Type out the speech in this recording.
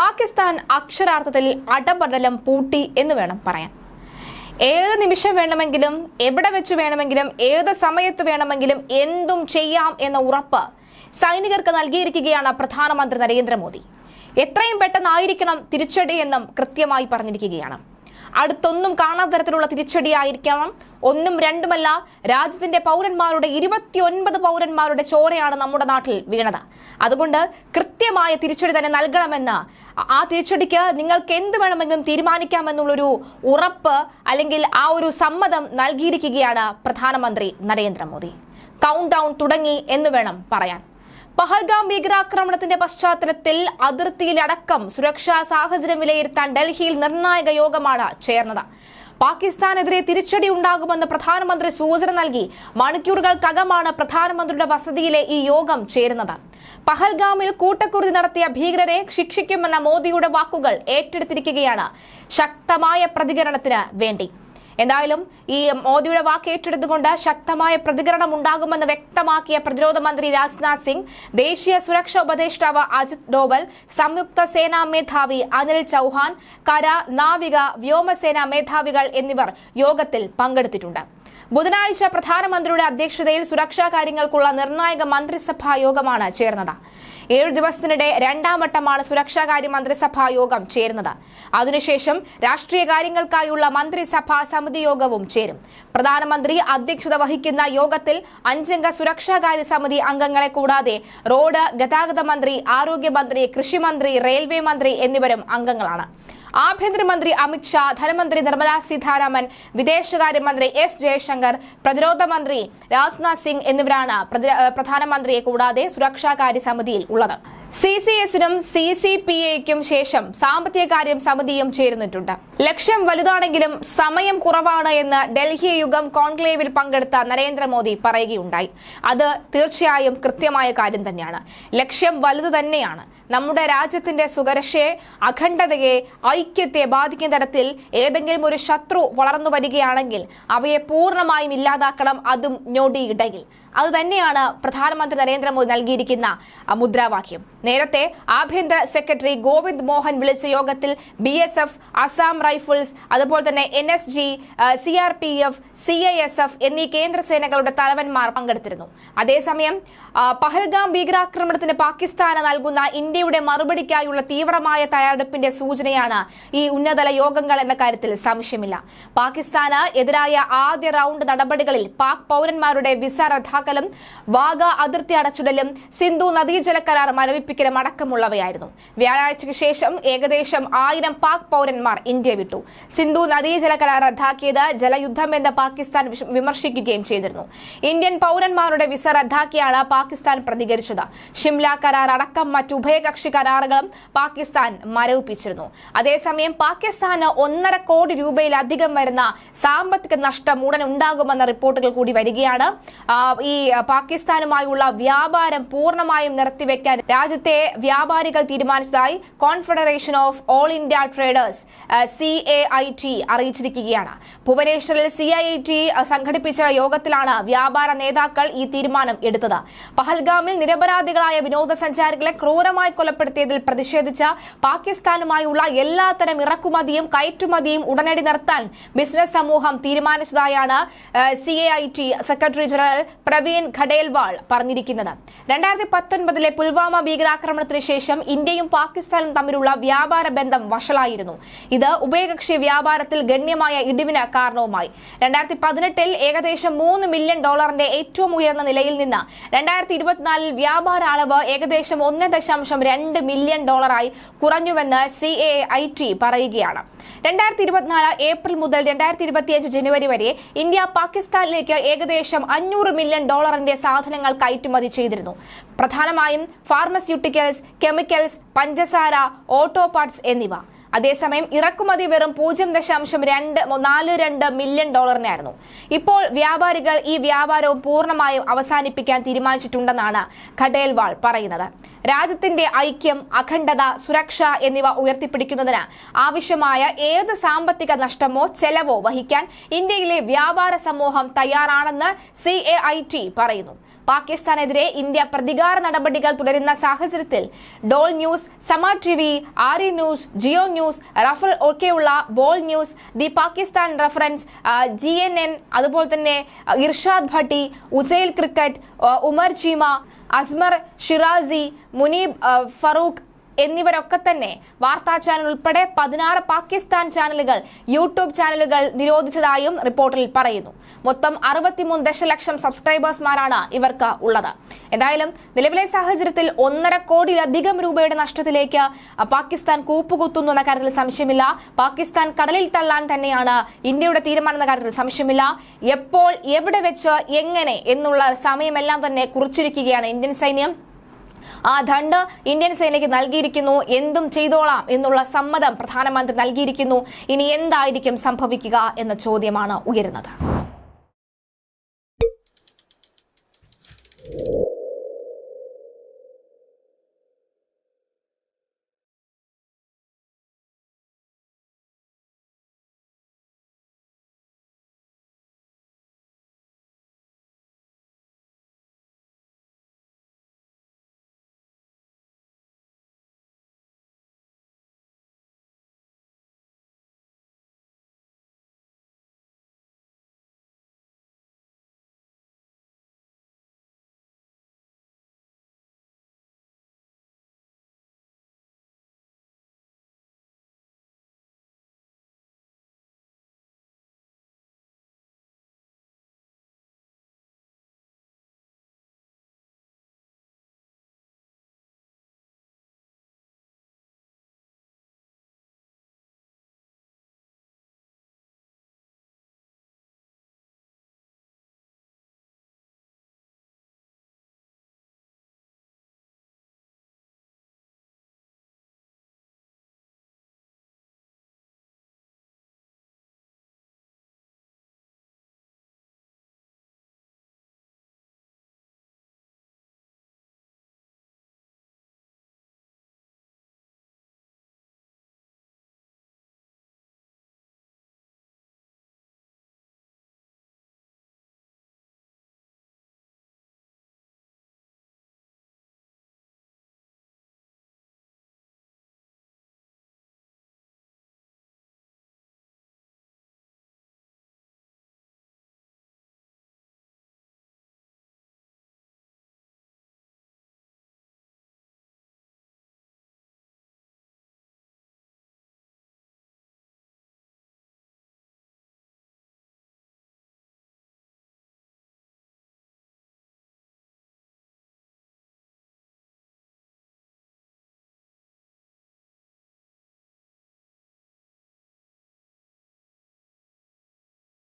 പാകിസ്ഥാൻ അക്ഷരാർത്ഥത്തിൽ അടപടലം പൂട്ടി എന്ന് വേണം പറയാൻ. ഏത് നിമിഷം വേണമെങ്കിലും എവിടെ വെച്ച് വേണമെങ്കിലും ഏത് സമയത്ത് വേണമെങ്കിലും എന്തും ചെയ്യാം എന്ന ഉറപ്പ് സൈനികർക്ക് നൽകിയിരിക്കുകയാണ് പ്രധാനമന്ത്രി നരേന്ദ്രമോദി. എത്രയും പെട്ടെന്നായിരിക്കണം തിരിച്ചടി എന്നും കൃത്യമായി പറഞ്ഞിരിക്കുകയാണ്. അടുത്തൊന്നും കാണാത്ത തരത്തിലുള്ള തിരിച്ചടിയായിരിക്കണം ഒന്നും രണ്ടുമല്ല രാജ്യത്തിന്റെ പൗരന്മാരുടെ ഇരുപത്തിയൊൻപത് പൗരന്മാരുടെ ചോരയാണ് നമ്മുടെ നാട്ടിൽ വീണത്. അതുകൊണ്ട് കൃത്യമായ തിരിച്ചടി തന്നെ നൽകണമെന്ന് ആ തിരിച്ചടിക്ക് നിങ്ങൾക്ക് എന്ത് വേണമെങ്കിലും തീരുമാനിക്കാമെന്നുള്ളൊരു ഉറപ്പ് അല്ലെങ്കിൽ ആ ഒരു സമ്മതം നൽകിയിരിക്കുകയാണ് പ്രധാനമന്ത്രി നരേന്ദ്രമോദി. കൗണ്ട് ഡൗൺ തുടങ്ങി എന്ന് വേണം പറയാൻ. പഹൽഗാം ഭീകരാക്രമണത്തിന്റെ പശ്ചാത്തലത്തിൽ അതിർത്തിയിലടക്കം സുരക്ഷാ സാഹചര്യം വിലയിരുത്താൻ ഡൽഹിയിൽ നിർണായക യോഗമാണ് ചേർന്നത്. പാകിസ്ഥാനെതിരെ തിരിച്ചടി ഉണ്ടാകുമെന്ന് പ്രധാനമന്ത്രി സൂചന നൽകി. മണിക്കൂറുകൾക്കകമാണ് പ്രധാനമന്ത്രിയുടെ വസതിയിലെ ഈ യോഗം ചേരുന്നത്. പഹൽഗാമിൽ കൂട്ടക്കുരുതി നടത്തിയ ഭീകരരെ ശിക്ഷിക്കുമെന്ന മോദിയുടെ വാക്കുകൾ ഏറ്റെടുത്തിരിക്കുകയാണ്. ശക്തമായ പ്രതികരണത്തിന് വേണ്ടി. എന്തായാലും ഈ മോദിയുടെ വാക്ക് ഏറ്റെടുത്തുകൊണ്ട് ശക്തമായ പ്രതികരണം ഉണ്ടാകുമെന്ന് വ്യക്തമാക്കിയ പ്രതിരോധ മന്ത്രി രാജ്നാഥ് സിംഗ് ദേശീയ സുരക്ഷാ ഉപദേഷ്ടാവ് അജിത് ഡോവൽ സംയുക്ത സേനാ മേധാവി അനിൽ ചൌഹാൻ കര നാവിക വ്യോമസേനാ മേധാവികൾ എന്നിവർ യോഗത്തിൽ പങ്കെടുത്തിട്ടുണ്ട്. ബുധനാഴ്ച പ്രധാനമന്ത്രിയുടെ അധ്യക്ഷതയിൽ സുരക്ഷാ കാര്യങ്ങൾക്കുള്ള നിർണായക മന്ത്രിസഭാ യോഗമാണ് ചേർന്നത്. ഏഴു ദിവസത്തിനിടെ രണ്ടാം വട്ടമാണ് സുരക്ഷാകാര്യ മന്ത്രിസഭാ യോഗം ചേരുന്നത്. അതിനുശേഷം രാഷ്ട്രീയ കാര്യങ്ങൾക്കായുള്ള മന്ത്രിസഭാ സമിതി യോഗവും ചേരും. പ്രധാനമന്ത്രി അധ്യക്ഷത വഹിക്കുന്ന യോഗത്തിൽ അഞ്ചംഗ സുരക്ഷാകാര്യ സമിതി അംഗങ്ങളെ കൂടാതെ റോഡ് ഗതാഗത മന്ത്രി ആരോഗ്യമന്ത്രി കൃഷിമന്ത്രി റെയിൽവേ മന്ത്രി എന്നിവരും അംഗങ്ങളാണ്. ആഭ്യന്തരമന്ത്രി അമിത് ഷാ ധനമന്ത്രി നിർമ്മലാ സീതാരാമൻ വിദേശകാര്യമന്ത്രി എസ് ജയശങ്കർ പ്രതിരോധ മന്ത്രി രാജ്നാഥ് സിംഗ് എന്നിവരാണ് പ്രധാനമന്ത്രിയെ കൂടാതെ സുരക്ഷാകാര്യ സമിതിയിൽ ഉള്ളത്. സി സി എസിനും സി സി പി എക്കും ശേഷം സാമ്പത്തിക കാര്യം സമിതിയും ചേരുന്നിട്ടുണ്ട്. ലക്ഷ്യം വലുതാണെങ്കിലും സമയം കുറവാണ് എന്ന് ഡൽഹി യുഗം കോൺക്ലേവിൽ പങ്കെടുത്ത നരേന്ദ്രമോദി പറയുകയുണ്ടായി. അത് തീർച്ചയായും കൃത്യമായ കാര്യം തന്നെയാണ്. ലക്ഷ്യം വലുത് തന്നെയാണ്. നമ്മുടെ രാജ്യത്തിന്റെ സുരക്ഷയെ അഖണ്ഡതയെ ഐക്യത്തെ ബാധിക്കുന്ന തരത്തിൽ ഏതെങ്കിലും ഒരു ശത്രു വളർന്നു വരികയാണെങ്കിൽ അവയെ പൂർണമായും ഇല്ലാതാക്കണം അതും ഞൊടിയിടയിൽ. അത് തന്നെയാണ് പ്രധാനമന്ത്രി നരേന്ദ്രമോദി നൽകിയിരിക്കുന്ന മുദ്രാവാക്യം. നേരത്തെ ആഭ്യന്തര സെക്രട്ടറി ഗോവിന്ദ് മോഹൻ വിളിച്ച യോഗത്തിൽ B S F Assam rifles അതുപോലെ തന്നെ N S G C R P F C I S F എന്നീ കേന്ദ്ര സേനകളുടെ തലവന്മാർ പങ്കെടുത്തിരുന്നു. അതേസമയം പഹൽഗാം ഭീകരാക്രമണത്തിന് പാകിസ്ഥാന് നൽകുന്ന ഇന്ത്യയുടെ മറുപടിക്കായുള്ള തീവ്രമായ തയ്യാറെടുപ്പിന്റെ സൂചനയാണ് ഈ ഉന്നതല യോഗങ്ങൾ എന്ന കാര്യത്തിൽ സംശയമില്ല. പാകിസ്ഥാന് എതിരായ ആദ്യ റൗണ്ട് നടപടികളിൽ പാക് പൗരന്മാരുടെ വിസ റദ്ദാക്കലും വാഗ അതിർത്തി അടച്ചിടലും സിന്ധു നദീജല കരാർ മരവിപ്പിക്കലും അടക്കമുള്ളവയായിരുന്നു. വ്യാഴാഴ്ചയ്ക്ക് ശേഷം ഏകദേശം ആയിരം പാക് പൗരന്മാർ ഇന്ത്യ വിട്ടു. സിന്ധു നദീജല കരാർ റദ്ദാക്കിയത് ജലയുദ്ധം എന്ന് പാകിസ്ഥാൻ വിമർശിക്കുകയും ചെയ്തിരുന്നു. ഇന്ത്യൻ പൗരന്മാരുടെ വിസ റദ്ദാക്കിയാണ് പാകിസ്ഥാൻ പ്രതികരിച്ചത്. ഷിംല കരാർ അടക്കം മറ്റ് ഉഭയകക്ഷി കരാറുകളും പാകിസ്ഥാൻ മരവിപ്പിച്ചിരുന്നു. അതേസമയം പാകിസ്ഥാന് ഒന്നര കോടി രൂപയിലധികം വരുന്ന സാമ്പത്തിക നഷ്ടം ഉടൻ ഉണ്ടാകുമെന്ന റിപ്പോർട്ടുകൾ കൂടി വരികയാണ്. ഈ പാകിസ്ഥാനുമായുള്ള വ്യാപാരം പൂർണമായും നിർത്തിവെക്കാൻ രാജ്യത്തെ വ്യാപാരികൾ തീരുമാനിച്ചതായി confederation of all India traders C A I T അറിയിച്ചിരിക്കുകയാണ്. ഭുവനേശ്വറിൽ സി ഐ ഐ ടി സംഘടിപ്പിച്ച യോഗത്തിലാണ് വ്യാപാര നേതാക്കൾ ഈ തീരുമാനം എടുത്തത്. പഹൽഗാമിൽ നിരപരാധികളായ വിനോദസഞ്ചാരികളെ ക്രൂരമായി കൊലപ്പെടുത്തിയതിൽ പ്രതിഷേധിച്ച പാകിസ്ഥാനുമായുള്ള എല്ലാത്തരം ഇറക്കുമതിയും കയറ്റുമതിയും ഉടനടി നിർത്താൻ ബിസിനസ് സമൂഹം തീരുമാനിച്ചതായാണ് C A I T secretary general Praveen Khandelwal പറഞ്ഞിരിക്കുന്നത്. രണ്ടായിരത്തി പത്തൊൻപതിലെ പുൽവാമ ഭീകരാക്രമണത്തിന് ശേഷം ഇന്ത്യയും പാകിസ്ഥാനും തമ്മിലുള്ള വ്യാപാര ബന്ധം വഷളായിരുന്നു. ഇത് ഉഭയകക്ഷി വ്യാപാരത്തിൽ ഗണ്യമായ ഇടിവിന് കാരണവുമായി. രണ്ടായിരത്തി പതിനെട്ടിൽ ഏകദേശം മൂന്ന് മില്യൺ ഡോളറിന്റെ ഏറ്റവും ഉയർന്ന നിലയിൽ നിന്ന് രണ്ടായിരത്തി ഇരുപത്തിനാലിൽ വ്യാപാര അളവ് ഏകദേശം ഒന്ന് ദശാംശം രണ്ട് മില്യൺ ഡോളറായി കുറഞ്ഞുവെന്ന് സി എ ഐ ടി പറയുകയാണ്. രണ്ടായിരത്തി ഇരുപത്തിനാല് ഏപ്രിൽ മുതൽ രണ്ടായിരത്തി ഇരുപത്തിയഞ്ച് ജനുവരി വരെ ഇന്ത്യ പാകിസ്ഥാനിലേക്ക് ഏകദേശം അഞ്ഞൂറ് മില്യൺ ഡോളറിന്റെ സാധനങ്ങൾ കയറ്റുമതി ചെയ്തിരുന്നു. പ്രധാനമായും ഫാർമസ്യൂട്ടിക്കൽസ് കെമിക്കൽസ് പഞ്ചസാര ഓട്ടോ പാർട്സ് എന്നിവ. അതേസമയം ഇറക്കുമതി വെറും പൂജ്യം ദശാംശം രണ്ട് നാല് രണ്ട് മില്യൺ ഡോളറിനായിരുന്നു ഇപ്പോൾ വ്യാപാരികൾ ഈ വ്യാപാരവും പൂർണമായും അവസാനിപ്പിക്കാൻ തീരുമാനിച്ചിട്ടുണ്ടെന്നാണ് ഖഡേൽവാൾ പറയുന്നത്. രാജ്യത്തിന്റെ ഐക്യം അഖണ്ഡത സുരക്ഷ എന്നിവ ഉയർത്തിപ്പിടിക്കുന്നതിന് ആവശ്യമായ ഏത് സാമ്പത്തിക നഷ്ടമോ ചെലവോ വഹിക്കാൻ ഇന്ത്യയിലെ വ്യാപാര സമൂഹം തയ്യാറാണെന്ന് സി പറയുന്നു. പാകിസ്ഥാനെതിരെ ഇന്ത്യ പ്രതികാര നടപടികൾ തുടരുന്ന സാഹചര്യത്തിൽ doll news Samaa T V ARY news Geo news ruffle ഒക്കെയുള്ള Bol news the Pakistan reference G N N അതുപോലെ തന്നെ ഇർഷാദ് ഭട്ടി ഉസൈൽ ക്രിക്കറ്റ് ഉമർ ചീമ അസ്മർ ഷിറാസി മുനീബ് ഫറൂഖ് എന്നിവരൊക്കെ തന്നെ വാർത്താ ചാനൽ ഉൾപ്പെടെ പതിനാറ് പാകിസ്ഥാൻ ചാനലുകൾ യൂട്യൂബ് ചാനലുകൾ നിരോധിച്ചതായും റിപ്പോർട്ടിൽ പറയുന്നു. മൊത്തം അറുപത്തിമൂന്ന് ദശലക്ഷം സബ്സ്ക്രൈബേഴ്സ്മാരാണ് ഇവർക്ക് ഉള്ളത്. എന്തായാലും നിലവിലെ സാഹചര്യത്തിൽ ഒന്നര കോടിയിലധികം രൂപയുടെ നഷ്ടത്തിലേക്ക് പാകിസ്ഥാൻ കൂപ്പുകുത്തുന്നു എന്ന കാര്യത്തിൽ സംശയമില്ല. പാകിസ്ഥാൻ കടലിൽ തള്ളാൻ തന്നെയാണ് ഇന്ത്യയുടെ തീരുമാനം എന്ന കാര്യത്തിൽ സംശയമില്ല. എപ്പോൾ എവിടെ വെച്ച് എങ്ങനെ എന്നുള്ള സമയമെല്ലാം തന്നെ കുറിച്ചിരിക്കുകയാണ് ഇന്ത്യൻ സൈന്യം. ആ ദണ്ട് ഇന്ത്യൻ സേനയ്ക്ക് നൽകിയിരിക്കുന്നു. എന്തും ചെയ്തോളാം എന്നുള്ള സമ്മതം പ്രധാനമന്ത്രി നൽകിയിരിക്കുന്നു. ഇനി എന്തായിരിക്കും സംഭവിക്കുക എന്ന ചോദ്യമാണ് ഉയരുന്നത്.